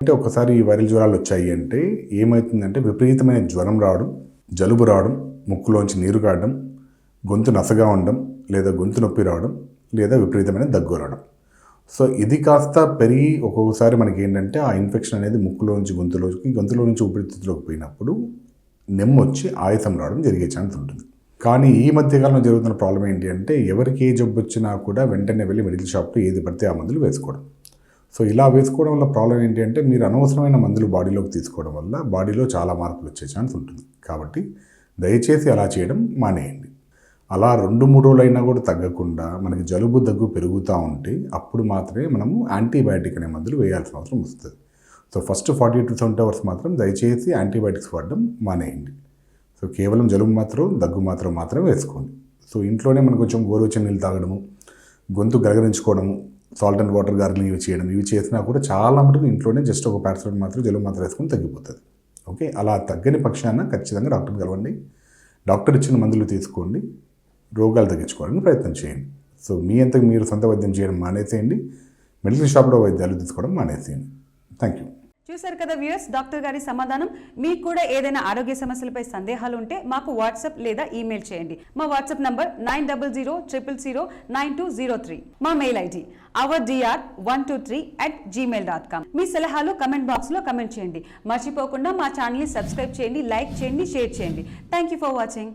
అంటే ఒకసారి ఈ వైరల్ జ్వరాలు వచ్చాయి అంటే ఏమవుతుందంటే విపరీతమైన జ్వరం రావడం జలుబు రావడం ముక్కులోంచి నీరు కావడం గొంతు నసగా ఉండడం లేదా గొంతు నొప్పి రావడం లేదా విపరీతమైన దగ్గు రావడం. సో ఇది కాస్త పెరిగి ఒక్కొక్కసారి మనకి ఏంటంటే ఆ ఇన్ఫెక్షన్ అనేది ముక్కులోంచి గొంతులోకి గొంతులో నుంచి ఊపిరితిత్తులోకి పోయినప్పుడు నెమ్మొచ్చి ఆయాసం రావడం జరిగే ఛాన్స్ ఉంటుంది. కానీ ఈ మధ్యకాలంలో జరుగుతున్న ప్రాబ్లం ఏంటి అంటే ఎవరికి ఏ జబ్బు వచ్చినా కూడా వెంటనే వెళ్ళి మెడికల్ షాప్లో ఏది పడితే ఆ మందులు వేసుకోవడం. సో ఇలా వేసుకోవడం వల్ల ప్రాబ్లం ఏంటి అంటే మీరు అనవసరమైన మందులు బాడీలోకి తీసుకోవడం వల్ల బాడీలో చాలా మార్పులు వచ్చే ఛాన్స్ ఉంటుంది. కాబట్టి దయచేసి అలా చేయడం మానేయండి. అలా రెండు మూడు రోజులు అయినా కూడా తగ్గకుండా మనకి జలుబు దగ్గు పెరుగుతూ ఉంటే అప్పుడు మాత్రమే మనము యాంటీబయాటిక్ అనే మందులు వేయాల్సిన అవసరం వస్తుంది. So first forty to seventy hours మాత్రం దయచేసి యాంటీబయాటిక్స్ వాడడం మానేయండి. సో కేవలం జలుబు మాత్రం దగ్గు మాత్రం మాత్రమే వేసుకోండి. సో ఇంట్లోనే మనం కొంచెం గోరువెచ్చని నీళ్ళు తాగడము గొంతు గరగరించుకోవడము సాల్ట్ అండ్ వాటర్ గార్గిలింగ్ ఇవి చేయడం ఇవి చేసినా కూడా చాలా మటుకు ఇంట్లోనే జస్ట్ ఒక పారాసిటమాల్ మాత్రం జలుబు మాత్రం వేసుకుని తగ్గిపోతుంది. ఓకే అలా తగ్గని పక్షాన ఖచ్చితంగా డాక్టర్ని కలవండి. డాక్టర్ ఇచ్చిన మందులు తీసుకోండి. రోగాలు తగ్గించుకోవడానికి ప్రయత్నం చేయండి. సో మీ అంతకు మీరు సొంత వైద్యం చేయడం మానేసేయండి. మెడికల్ షాప్లో వైద్యాలు తీసుకోవడం మానేసేయండి. థ్యాంక్ యూ చూశారు కదా వ్యూయర్స్ డాక్టర్ గారి సమాధానం. మీకు కూడా ఏదైనా ఆరోగ్య సమస్యలపై సందేహాలు ఉంటే మాకు వాట్సాప్ లేదా ఈమెయిల్ చేయండి. మా WhatsApp number nine double zero triple zero nine two zero three. మా mail ID our DR one two three at Gmail dot com మీ సలహాలు కమెంట్ బాక్స్లో కమెంట్ చేయండి. మర్చిపోకుండా మా ఛానల్ని సబ్స్క్రైబ్ చేయండి లైక్ చేయండి షేర్ చేయండి. Thank you for watching